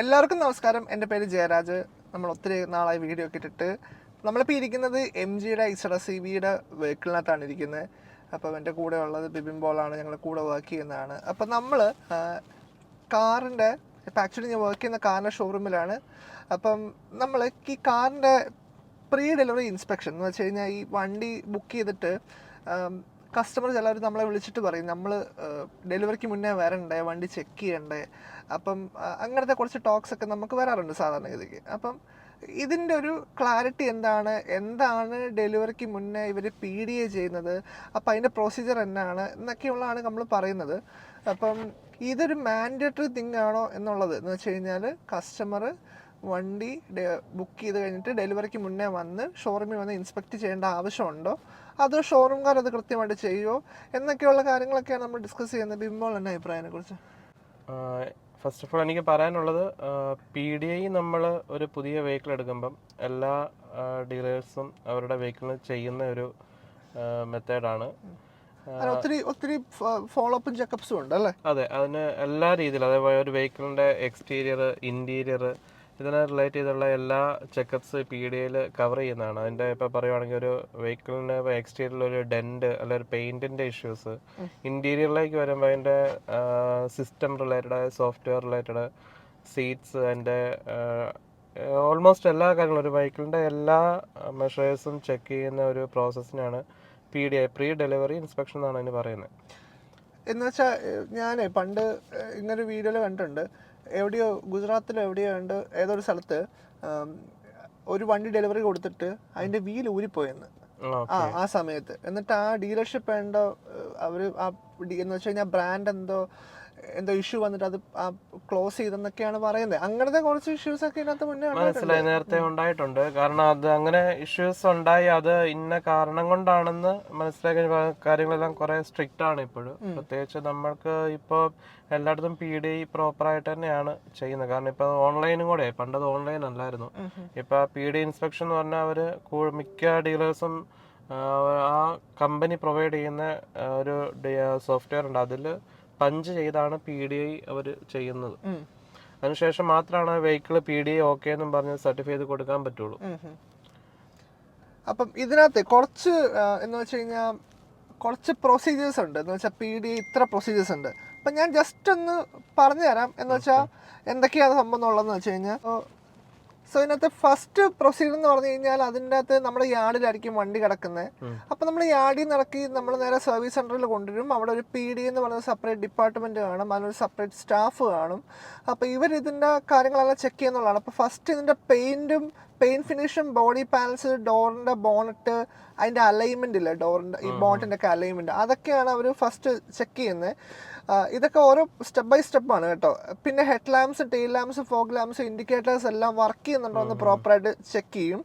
എല്ലാവർക്കും നമസ്കാരം. എന്റെ പേര് ജയരാജ്. നമ്മൾ ഒത്തിരി നാളായി വീഡിയോ ഒക്കെ ഇട്ടിട്ട്. നമ്മളിപ്പോൾ ഇരിക്കുന്നത് എം ജിയുടെ ഇസഡ സി ബിയുടെ വെഹിക്കിളിനകത്താണ് ഇരിക്കുന്നത്. അപ്പം എന്റെ കൂടെ ഉള്ളത് ബിബിൻ ബോളാണ് ഞങ്ങൾ കൂടെ വർക്ക് ചെയ്യുന്നതാണ്. അപ്പം നമ്മൾ കാറിന്റെ ഇപ്പം ആക്ച്വലി ഞാൻ വർക്ക് ചെയ്യുന്ന കാറിന്റെ ഷോറൂമിലാണ് അപ്പം നമ്മൾ ഈ കാറിന്റെ പ്രീ ഡെലിവറി ഇൻസ്പെക്ഷൻ എന്ന് വെച്ച് കഴിഞ്ഞാൽ ഈ വണ്ടി ബുക്ക് ചെയ്തിട്ട് കസ്റ്റമർ ചിലർ നമ്മളെ വിളിച്ചിട്ട് പറയും. നമ്മൾ ഡെലിവറിക്ക് മുന്നേ വരണ്ടേ? വണ്ടി ചെക്ക് ചെയ്യണ്ടേ? അപ്പം അങ്ങനത്തെ കുറച്ച് ടോക്സ് ഒക്കെ നമുക്ക് വരാറുണ്ട് സാധാരണഗതിക്ക്. അപ്പം ഇതിന്റെ ഒരു ക്ലാരിറ്റി എന്താണ്? എന്താണ് ഡെലിവറിക്ക് മുന്നേ ഇവർ പി ഡി എ ചെയ്യുന്നത്? അപ്പം അതിന്റെ പ്രൊസീജിയർ എന്നാണ്? എന്നൊക്കെയുള്ളതാണ് നമ്മൾ പറയുന്നത്. അപ്പം ഇതൊരു മാൻഡേറ്ററി തിങ് ആണോ എന്നുള്ളത് എന്ന് വെച്ച് കഴിഞ്ഞാൽ കസ്റ്റമർ വണ്ടി ബുക്ക് ചെയ്ത് കഴിഞ്ഞിട്ട് ഡെലിവറിക്ക് മുന്നേ വന്ന് ഷോറൂമിൽ വന്ന് ഇൻസ്പെക്ട് ചെയ്യേണ്ട ആവശ്യമുണ്ടോ? അതോ ഷോറൂംകാർ അത് കൃത്യമായിട്ട് ചെയ്യുമോ എന്നൊക്കെയുള്ള കാര്യങ്ങളൊക്കെയാണ് നമ്മൾ ഡിസ്കസ് ചെയ്യുന്നത്. ബിംബോൾ എന്ന അഭിപ്രായത്തിനെ കുറിച്ച് ഫസ്റ്റ് ഓഫ് ഓൾ എനിക്ക് പറയാനുള്ളത് പി ഡി ഐ നമ്മൾ ഒരു പുതിയ വെഹിക്കിൾ എടുക്കുമ്പം എല്ലാ ഡീലേഴ്സും അവരുടെ വെഹിക്കിളിന് ചെയ്യുന്ന ഒരു മെത്തേഡാണ് ഒത്തിരി ഒത്തിരി ഫോളോ അപ്പും ചെക്കപ്സും ഉണ്ട് അല്ലേ അതെ അതിന് എല്ലാ രീതിയിലും അതേപോലെ ഒരു വെഹിക്കിളിന്റെ എക്സ്റ്റീരിയർ ഇന്റീരിയർ ഇതിനെ റിലേറ്റ് ചെയ്തുള്ള എല്ലാ ചെക്കപ്സ് പി ഡി എയിൽ കവർ ചെയ്യുന്നതാണ്. അതിന്റെ ഇപ്പോൾ പറയുവാണെങ്കിൽ ഒരു വെഹിക്കിളിന്റെ എക്സ്റ്റീരിയറിൽ ഒരു ഡെന്റ് അല്ലെങ്കിൽ ഒരു പെയിന്റിന്റെ ഇഷ്യൂസ് ഇന്റീരിയറിലേക്ക് വരുമ്പോൾ അതിന്റെ system related software related seats അതിന്റെ ഓൾമോസ്റ്റ് എല്ലാ കാര്യങ്ങളും ഒരു വെഹിക്കിളിന്റെ എല്ലാ മെഷേഴ്സും ചെക്ക് ചെയ്യുന്ന ഒരു പ്രോസസ്സിനാണ് P D I pre delivery inspection എന്നാണ് അതിന് പറയുന്നത്. എന്ന് വെച്ചാൽ ഞാൻ പണ്ട് ഇങ്ങനൊരു വീഡിയോയിൽ കണ്ടിട്ടുണ്ട്. എവിടെയോ ഗുജറാത്തിലോ എവിടെയോ ഉണ്ട് ഏതൊരു സ്ഥലത്ത് ഒരു വണ്ടി ഡെലിവറി കൊടുത്തിട്ട് അതിന്റെ വീൽ ഊരിപ്പോയെന്ന്. ആ ആ സമയത്ത്. എന്നിട്ട് ആ ഡീലർഷിപ്പ് എന്തോ അവർ അവർ ആ എന്ന് വെച്ച് കഴിഞ്ഞാൽ ബ്രാൻഡ് എന്തോ എന്തോ ഇഷ്യൂ വന്നിട്ട് അത് ക്ലോസ് ചെയ്തെന്നൊക്കെയാണ് പറയുന്നത്. അങ്ങനത്തെ കുറച്ച് ഇഷ്യൂസ് ഒക്കെ ഇതിനകത്ത് മുന്നേ. മനസ്സിലായി. നേരത്തെ ഉണ്ടായിട്ടുണ്ട്. കാരണം അത് അങ്ങനെ ഇഷ്യൂസ് ഉണ്ടായി. അത് ഇന്ന കാരണം കൊണ്ടാണെന്ന് മനസ്സിലാക്കിയ കാര്യങ്ങളെല്ലാം കുറെ സ്ട്രിക്റ്റ് ആണ് ഇപ്പോഴും. പ്രത്യേകിച്ച് നമ്മൾക്ക് ഇപ്പോൾ എല്ലായിടത്തും പി ഡി പ്രോപ്പർ ആയിട്ട് തന്നെയാണ് ചെയ്യുന്നത്. കാരണം ഇപ്പൊ ഓൺലൈനും കൂടെ. പണ്ടത് ഓൺലൈൻ അല്ലായിരുന്നു. ഇപ്പൊ പി ഡി ഇൻസ്പെക്ഷൻ എന്ന് പറഞ്ഞാൽ അവർ മിക്ക ഡീലേഴ്സും ആ കമ്പനി പ്രൊവൈഡ് ചെയ്യുന്ന ഒരു സോഫ്റ്റ്വെയർ ഉണ്ട്. അതിൽ പഞ്ച് ചെയ്താണ് പി ഡി ഐ അവർ ചെയ്യുന്നത്. അതിനുശേഷം മാത്രമാണ് vehicle P D I okay എന്നും പറഞ്ഞ് സർട്ടിഫൈ ചെയ്ത് കൊടുക്കാൻ പറ്റുള്ളൂ. അപ്പം ഇതിനകത്ത് കുറച്ച് എന്ന് വെച്ച് കഴിഞ്ഞാൽ കുറച്ച് പ്രൊസീജിയേഴ്സ് ഉണ്ട്. എന്ന് വെച്ചാൽ പി ഡി ഇത്ര പ്രൊസീജിയേഴ്സ് ഉണ്ട്. അപ്പം ഞാൻ ജസ്റ്റ് ഒന്ന് പറഞ്ഞു തരാം എന്ന് വെച്ചാൽ എന്തൊക്കെയാണ് സംഭവം എന്നുള്ളതെന്ന് വെച്ച് കഴിഞ്ഞാൽ സോ ഇതിനകത്ത് ഫസ്റ്റ് പ്രൊസീജിയർ എന്ന് പറഞ്ഞു കഴിഞ്ഞാൽ അതിന്റെ അകത്ത് നമ്മുടെ യാർഡിലായിരിക്കും വണ്ടി കിടക്കുന്നത്. അപ്പം നമ്മൾ യാർഡിൽ ഇറക്കി നമ്മൾ നേരെ സർവീസ് സെന്ററിൽ കൊണ്ടുവരും. അവിടെ ഒരു പി ഡി എന്ന് പറയുന്ന സെപ്പറേറ്റ് ഡിപ്പാർട്ട്മെന്റ് കാണും. അതിനൊരു സെപ്പറേറ്റ് സ്റ്റാഫ് കാണും. അപ്പോൾ ഇവർ ഇതിന്റെ കാര്യങ്ങളെല്ലാം ചെക്ക് ചെയ്യുന്നുള്ളതാണ് അപ്പോൾ ഫസ്റ്റ് ഇതിന്റെ പെയിന്റും പെയിന്റ് ഫിനിഷും ബോഡി പാനൽസ് ഡോറിന്റെ ബോണറ്റ് അതിന്റെ അലൈൻമെന്റ് ഇല്ല? ഡോറിന്റെ ഈ ബോണറ്റിന്റെ ഒക്കെ അലൈൻമെന്റ് അതൊക്കെയാണ് അവർ ഫസ്റ്റ് ചെക്ക് ചെയ്യുന്നത് ഇതൊക്കെ ഓരോ സ്റ്റെപ്പ് ബൈ സ്റ്റെപ്പാണ് കേട്ടോ. പിന്നെ head lamps tail lamps fog lamps indicators എല്ലാം വർക്ക് ചെയ്യുന്നുണ്ടോ എന്ന് പ്രോപ്പറായിട്ട് ചെക്ക് ചെയ്യും.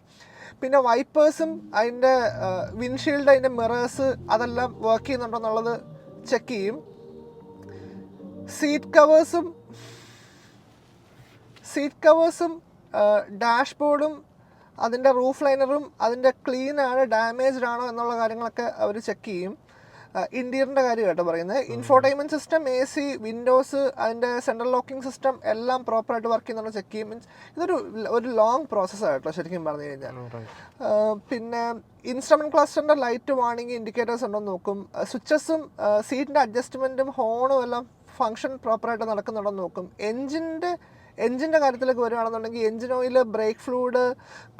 പിന്നെ വൈപ്പേഴ്സും അതിന്റെ വിൻഷീൽഡ് അതിന്റെ മിറേഴ്സ് അതെല്ലാം വർക്ക് ചെയ്യുന്നുണ്ടോ എന്നുള്ളത് ചെക്ക് ചെയ്യും. സീറ്റ് കവേഴ്സും സീറ്റ് കവേഴ്സും ഡാഷ്ബോർഡും അതിന്റെ റൂഫ് ലൈനറും അതിന്റെ ക്ലീൻ ആണ് ഡാമേജ്ഡ് ആണോ എന്നുള്ള കാര്യങ്ങളൊക്കെ അവർ ചെക്ക് ചെയ്യും. ഇന്റീരിയറിന്റെ കാര്യം കേട്ടോ പറയുന്നത്. Infotainment system A C windows അതിന്റെ സെൻട്രൽ ലോക്കിംഗ് സിസ്റ്റം എല്ലാം പ്രോപ്പറായിട്ട് വർക്ക് ചെയ്യുന്നുണ്ടോ ചെക്ക് ചെയ്യും. മീൻസ് ഇതൊരു ഒരു ലോങ് പ്രോസസ്സാണ് കേട്ടോ ശരിക്കും പറഞ്ഞു കഴിഞ്ഞാൽ. പിന്നെ ഇൻസ്ട്രുമെന്റ് ക്ലസ്റ്ററിന്റെ ലൈറ്റ് വാണിംഗ് ഇൻഡിക്കേറ്റേഴ്സ് ഉണ്ടോ നോക്കും. സ്വിച്ചസും സീറ്റിന്റെ അഡ്ജസ്റ്റ്മെന്റും ഹോണും എല്ലാം ഫങ്ഷൻ പ്രോപ്പറായിട്ട് നടക്കുന്നുണ്ടോ എന്ന് നോക്കും. എഞ്ചിന്റെ എഞ്ചിന്റെ കാര്യത്തിലേക്ക് വരുവാണെന്നുണ്ടെങ്കിൽ engine oil brake fluid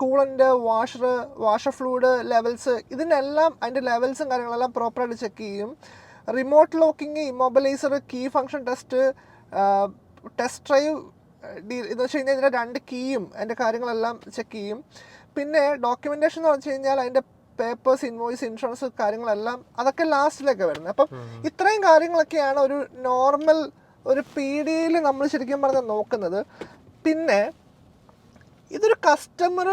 coolant washer washer fluid levels ഇതിനെല്ലാം അതിന്റെ ലെവൽസും കാര്യങ്ങളെല്ലാം പ്രോപ്പറായിട്ട് ചെക്ക് ചെയ്യും. Remote locking immobiliser key function test test drive എന്ന് വെച്ച് കഴിഞ്ഞാൽ ഇതിന്റെ രണ്ട് കീയും അതിന്റെ കാര്യങ്ങളെല്ലാം ചെക്ക് ചെയ്യും. പിന്നെ ഡോക്യുമെന്റേഷൻ എന്ന് വെച്ച് കഴിഞ്ഞാൽ അതിന്റെ പേപ്പേഴ്സ് ഇൻവോയ്സ് ഇൻഷുറൻസ് കാര്യങ്ങളെല്ലാം അതൊക്കെ ലാസ്റ്റിലേക്ക് വരുന്നത്. അപ്പം ഇത്രയും കാര്യങ്ങളൊക്കെയാണ് ഒരു നോർമൽ ഒരു പീഡിയിൽ നമ്മൾ ശരിക്കും പറഞ്ഞാൽ നോക്കുന്നത് പിന്നെ ഇതൊരു കസ്റ്റമർ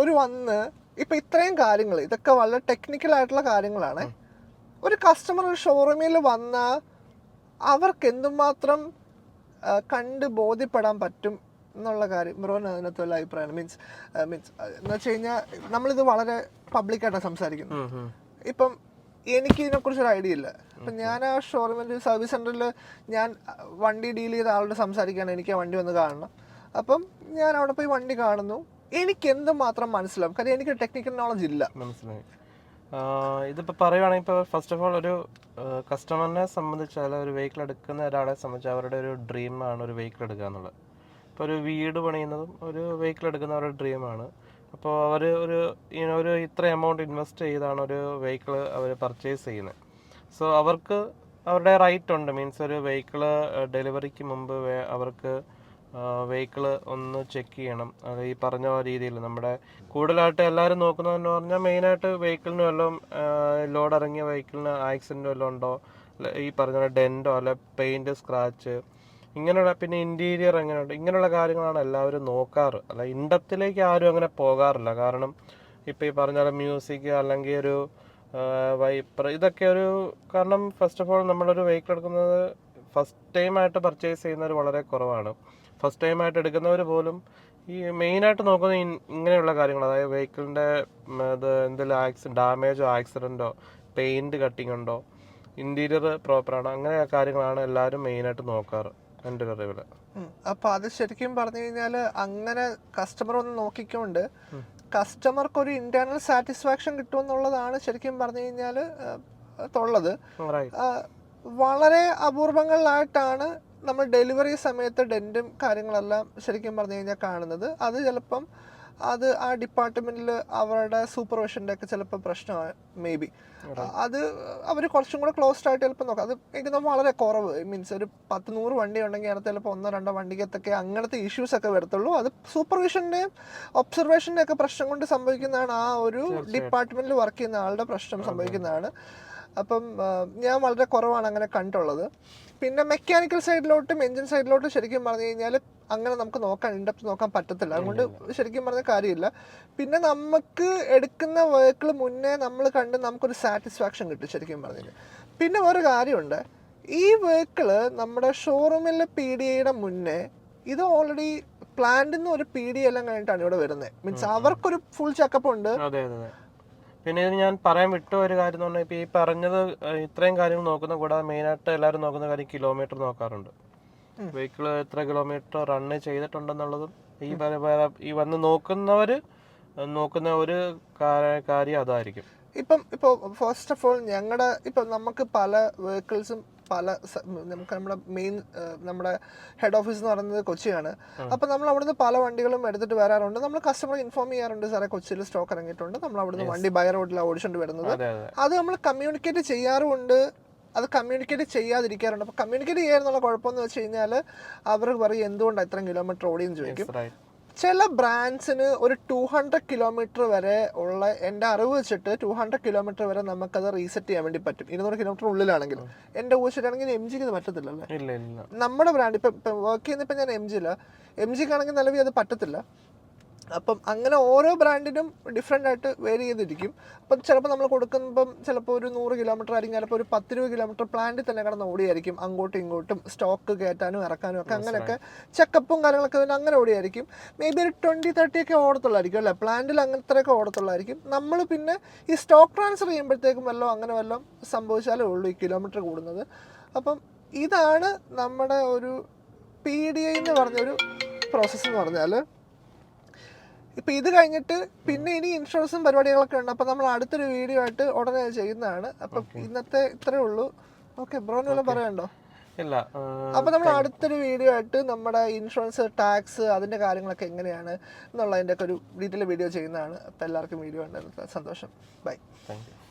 ഒരു വന്ന് ഇപ്പം ഇത്രയും കാര്യങ്ങൾ ഇതൊക്കെ വളരെ ടെക്നിക്കൽ ആയിട്ടുള്ള കാര്യങ്ങളാണ്. ഒരു കസ്റ്റമർ ഒരു ഷോറൂമിൽ വന്നാൽ അവർക്ക് എന്തുമാത്രം കണ്ട് ബോധ്യപ്പെടാൻ പറ്റും എന്നുള്ള കാര്യം. മുറോൻ അതിനകത്ത് വല്ല അഭിപ്രായമാണ്? മീൻസ് മീൻസ് എന്ന് വെച്ച് കഴിഞ്ഞാൽ നമ്മളിത് വളരെ പബ്ലിക്കായിട്ടാണ് സംസാരിക്കുന്നത്. ഇപ്പം എനിക്ക് ഇതിനെക്കുറിച്ച് ഒരു ഐഡിയ ഇല്ല അപ്പം ഞാൻ ആ ഷോറൂമിൽ സർവീസ് സെന്ററിൽ ഞാൻ വണ്ടി ഡീൽ ചെയ്ത ആളോട് സംസാരിക്കുകയാണ്. എനിക്ക് ആ വണ്ടി വന്ന് കാണണം. അപ്പം ഞാൻ അവിടെ പോയി വണ്ടി കാണുന്നു. എനിക്ക് എന്ത് മാത്രം മനസ്സിലാവും? കാര്യം എനിക്ക് ടെക്നിക്കൽ നോളജ് ഇല്ല. മനസ്സിലായി. ഇതിപ്പോ പറയുവാണെങ്കിൽ ഇപ്പോൾ ഫസ്റ്റ് ഓഫ് ഓൾ ഒരു കസ്റ്റമറിനെ സംബന്ധിച്ച് അല്ല ഒരു വെഹിക്കിൾ എടുക്കുന്ന ഒരാളെ സംബന്ധിച്ച് അവരുടെ ഒരു ഡ്രീമാണ് ഒരു വെഹിക്കിൾ എടുക്കുക എന്നുള്ളത് ഇപ്പോൾ ഒരു വീട് പണിയുന്നതും ഒരു വെഹിക്കിൾ എടുക്കുന്നവരുടെ ഡ്രീമാണ് അപ്പോൾ അവർ ഒരു ഒരു ഇത്ര എമൗണ്ട് ഇൻവെസ്റ്റ് ചെയ്താണ് ഒരു വെഹിക്കിൾ അവർ പർച്ചേസ് ചെയ്യുന്നത് സോ അവർക്ക് അവരുടെ റൈറ്റ് ഉണ്ട്. മീൻസ് ഒരു വെഹിക്കിൾ ഡെലിവറിക്ക് മുമ്പ് അവർക്ക് വെഹിക്കിൾ ഒന്ന് ചെക്ക് ചെയ്യണം. അത് ഈ പറഞ്ഞ രീതിയിൽ നമ്മുടെ കൂടുതലായിട്ട് എല്ലാവരും നോക്കുന്നതെന്ന് പറഞ്ഞാൽ മെയിനായിട്ട് വെഹിക്കിളിന് വല്ലതും ലോഡ് ഇറങ്ങിയ വെഹിക്കിളിന് ആക്സിഡന്റ് വല്ലതും ഉണ്ടോ? ഈ പറഞ്ഞ ഡെന്റോ അല്ല പെയിന്റ് സ്ക്രാച്ച് ഇങ്ങനെയുള്ള പിന്നെ ഇന്റീരിയർ എങ്ങനെയുണ്ട്? ഇങ്ങനെയുള്ള കാര്യങ്ങളാണ് എല്ലാവരും നോക്കാറ്. അല്ല ഇൻഡത്തിലേക്ക് ആരും അങ്ങനെ പോകാറില്ല. കാരണം ഇപ്പോൾ ഈ പറഞ്ഞ മ്യൂസിക് അല്ലെങ്കിൽ ഒരു വൈപ്പർ ഇതൊക്കെ ഒരു കാരണം ഫസ്റ്റ് ഓഫ് ഓൾ നമ്മളൊരു വെഹിക്കിൾ എടുക്കുന്നത് ഫസ്റ്റ് ടൈം ആയിട്ട് പർച്ചേസ് ചെയ്യുന്നവർ വളരെ കുറവാണ്. ഫസ്റ്റ് ടൈം ആയിട്ട് എടുക്കുന്നവർ പോലും ഈ മെയിനായിട്ട് നോക്കുന്നത് ഇങ്ങനെയുള്ള കാര്യങ്ങൾ അതായത് വെഹിക്കിളിന്റെ ഇത് എന്തെങ്കിലും ആക്സി ഡാമേജോ ആക്സിഡന്റോ പെയിന്റ് കട്ടിങ് ഉണ്ടോ ഇന്റീരിയർ പ്രോപ്പറാണോ അങ്ങനെ കാര്യങ്ങളാണ് എല്ലാവരും മെയിനായിട്ട് നോക്കാറ്. ഒരു അറിവിൽ ഉം. അപ്പൊ അത് ശരിക്കും പറഞ്ഞു കഴിഞ്ഞാൽ അങ്ങനെ കസ്റ്റമർ ഒന്ന് നോക്കിക്കൊണ്ട് കസ്റ്റമർക്ക് ഒരു ഇന്റേണൽ സാറ്റിസ്ഫാക്ഷൻ കിട്ടുമെന്നുള്ളതാണ് ശരിക്കും പറഞ്ഞു കഴിഞ്ഞാൽ തൊള്ളത്. വളരെ അപൂർവങ്ങളിലായിട്ടാണ് നമ്മൾ ഡെലിവറി സമയത്ത് ഡെന്റും കാര്യങ്ങളെല്ലാം ശരിക്കും പറഞ്ഞു കഴിഞ്ഞാൽ കാണുന്നത്. അത് ചിലപ്പം അത് ആ ഡിപ്പാർട്ട്മെന്റിൽ അവരുടെ സൂപ്പർവിഷന്റെ ഒക്കെ ചിലപ്പോൾ പ്രശ്നമാണ് മേ ബി അത് അവർ കുറച്ചും കൂടെ ക്ലോസ്ഡ് ആയിട്ട് ചിലപ്പോൾ നോക്കാം. അത് എനിക്ക് നമ്മൾ വളരെ കുറവ്. മീൻസ് ഒരു പത്ത് നൂറ് വണ്ടി ഉണ്ടെങ്കിൽ അതിനകത്ത് ചിലപ്പോൾ ഒന്നോ രണ്ടോ വണ്ടിക്കത്തൊക്കെ അങ്ങനത്തെ ഇഷ്യൂസ് ഒക്കെ വരത്തുള്ളൂ. അത് സൂപ്പർവിഷന്റെയും ഒബ്സർവേഷന്റെ ഒക്കെ പ്രശ്നം കൊണ്ട് സംഭവിക്കുന്നതാണ് ആ ഒരു ഡിപ്പാർട്ട്മെന്റിൽ വർക്ക് ചെയ്യുന്ന ആളുടെ പ്രശ്നം സംഭവിക്കുന്നതാണ്. അപ്പം ഞാൻ വളരെ കുറവാണ് അങ്ങനെ കണ്ടുള്ളത്. പിന്നെ മെക്കാനിക്കൽ സൈഡിലോട്ടും എഞ്ചിൻ സൈഡിലോട്ടും ശരിക്കും പറഞ്ഞു കഴിഞ്ഞാൽ അങ്ങനെ നമുക്ക് നോക്കാൻ ഇൻഡപ്റ്റ് നോക്കാൻ പറ്റത്തില്ല. അതുകൊണ്ട് ശരിക്കും പറഞ്ഞ കാര്യമില്ല. പിന്നെ നമുക്ക് എടുക്കുന്ന വർക്കിൽ മുന്നേ നമ്മൾ കണ്ട് നമുക്കൊരു സാറ്റിസ്ഫാക്ഷൻ കിട്ടും ശരിക്കും പറഞ്ഞിട്ട്. പിന്നെ വേറെ കാര്യമുണ്ട്. ഈ വർക്കിൽ നമ്മുടെ ഷോറൂമിലെ പി ഡി ഐയുടെ മുന്നേ ഇത് ഓൾറെഡി പ്ലാന്റിൽ നിന്ന് ഒരു പി ഡി എല്ലാം കഴിഞ്ഞിട്ടാണ് ഇവിടെ വരുന്നത് മീൻസ് അവർക്കൊരു ഫുൾ ചെക്കപ്പ് ഉണ്ട്. പിന്നെ ഇത് ഞാൻ പറയാൻ വിട്ട ഒരു കാര്യം എന്ന് പറഞ്ഞാൽ ഇപ്പം ഈ പറഞ്ഞത് ഇത്രയും കാര്യങ്ങൾ നോക്കുന്ന കൂടാതെ മെയിനായിട്ട് എല്ലാവരും നോക്കുന്ന കാര്യം കിലോമീറ്റർ നോക്കാറുണ്ട്. വെഹിക്കിൾ എത്ര കിലോമീറ്റർ റണ്ണ് ചെയ്തിട്ടുണ്ടെന്നുള്ളതും ഈ പല പല ഈ വന്ന് നോക്കുന്നവര് നോക്കുന്ന ഒരു കാര്യം അതായിരിക്കും. ഇപ്പം ഇപ്പോൾ ഫസ്റ്റ് ഓഫ് ഓൾ ഞങ്ങളുടെ ഇപ്പം നമുക്ക് പല വെഹിക്കിൾസും പല നമുക്ക് നമ്മുടെ മെയിൻ നമ്മുടെ ഹെഡ് ഓഫീസ് എന്ന് പറയുന്നത് കൊച്ചിയാണ്. അപ്പം നമ്മൾ അവിടുന്ന് പല വണ്ടികളും എടുത്തിട്ട് വരാറുണ്ട്. നമ്മൾ കസ്റ്റമർ ഇൻഫോം ചെയ്യാറുണ്ട് സാറേ കൊച്ചിയിൽ സ്റ്റോക്ക് ഇറങ്ങിയിട്ടുണ്ട്. നമ്മൾ അവിടുന്ന് വണ്ടി ബൈ റോഡിലാണ് ഓടിച്ചുകൊണ്ട് വരുന്നത്. അത് നമ്മൾ കമ്മ്യൂണിക്കേറ്റ് ചെയ്യാറുമുണ്ട്. അത് കമ്മ്യൂണിക്കേറ്റ് ചെയ്യാതിരിക്കാറുണ്ട്. അപ്പോൾ കമ്മ്യൂണിക്കേറ്റ് ചെയ്യാന്നുള്ള കുഴപ്പമെന്ന് വെച്ച് കഴിഞ്ഞാൽ അവർ പറയും എന്തുകൊണ്ടാണ് ഇത്രയും കിലോമീറ്റർ ഓടിയെന്ന് ചോദിക്കും. ചില ബ്രാൻഡ്സിന് ഒരു ടു ഹൺഡ്രഡ് കിലോമീറ്റർ വരെ ഉള്ള എന്റെ അറിവ് വെച്ചിട്ട് ടു ഹൺഡ്രഡ് കിലോമീറ്റർ വരെ നമുക്കത് റീസെറ്റ് ചെയ്യാൻ വേണ്ടി പറ്റും. ഇരുന്നൂറ് കിലോമീറ്റർ ഉള്ളിലാണെങ്കിൽ. എന്റെ ഊശിട്ടാണെങ്കിൽ എം ജിക്ക് ഇത് പറ്റത്തില്ലല്ലേ? ഇല്ല ഇല്ല. നമ്മുടെ ബ്രാൻഡ് ഇപ്പം വർക്ക് ചെയ്യുന്ന ഇപ്പം ഞാൻ എം ജിയില്ല എം ജിക്കാണെങ്കിൽ നിലവിൽ അത് പറ്റത്തില്ല. അപ്പം അങ്ങനെ ഓരോ ബ്രാൻഡിനും ഡിഫറെന്റ് ആയിട്ട് വേരി ചെയ്തിരിക്കും. അപ്പം ചിലപ്പോൾ നമ്മൾ കൊടുക്കുമ്പം ചിലപ്പോൾ ഒരു നൂറ് കിലോമീറ്റർ ആയിരിക്കും ചിലപ്പോൾ ഒരു പത്ത് രൂപ കിലോമീറ്റർ പ്ലാന്റിൽ തന്നെ കിടന്ന് ഓടിയായിരിക്കും. അങ്ങോട്ടും ഇങ്ങോട്ടും സ്റ്റോക്ക് കയറ്റാനും ഇറക്കാനും ഒക്കെ അങ്ങനെയൊക്കെ ചെക്കപ്പും കാര്യങ്ങളൊക്കെ തന്നെ അങ്ങനെ ഓടിയായിരിക്കും. മേ ബി ഒരു ട്വന്റി തേർട്ടി ഒക്കെ ഓടത്തുള്ളായിരിക്കും അല്ലേ? പ്ലാന്റിൽ അങ്ങനത്തെയൊക്കെ ഓടത്തുള്ളായിരിക്കും. നമ്മൾ പിന്നെ ഈ സ്റ്റോക്ക് ട്രാൻസ്ഫർ ചെയ്യുമ്പോഴത്തേക്കും വല്ലതും അങ്ങനെ വല്ലതും സംഭവിച്ചാലേ ഉള്ളൂ ഈ കിലോമീറ്റർ കൂടുന്നത്. അപ്പം ഇതാണ് നമ്മുടെ ഒരു പി ഡി ഐ എന്ന് പറഞ്ഞൊരു പ്രോസസ്സ് എന്ന് പറഞ്ഞാൽ ഇപ്പം ഇത് കഴിഞ്ഞിട്ട് പിന്നെ ഇനി ഇൻഷുറൻസും പരിപാടികളൊക്കെ ഉണ്ട്. അപ്പം നമ്മൾ അടുത്തൊരു വീഡിയോ ആയിട്ട് ഉടനെ ചെയ്യുന്നതാണ്. അപ്പം ഇന്നത്തെ ഇത്രേ ഉള്ളൂ. ഓക്കെ ബ്രോന് വല്ലതും പറയാനുണ്ടോ? ഇല്ല അപ്പൊ അപ്പം നമ്മൾ അടുത്തൊരു വീഡിയോ ആയിട്ട് നമ്മുടെ ഇൻഷുറൻസ് ടാക്സ് അതിന്റെ കാര്യങ്ങളൊക്കെ എങ്ങനെയാണ് എന്നുള്ളതിന്റെ ഒക്കെ ഒരു ഡീറ്റെയിൽ വീഡിയോ ചെയ്യുന്നതാണ്. അപ്പം എല്ലാവർക്കും വീഡിയോ ഉണ്ടായിരുന്നു സന്തോഷം. Bye thank you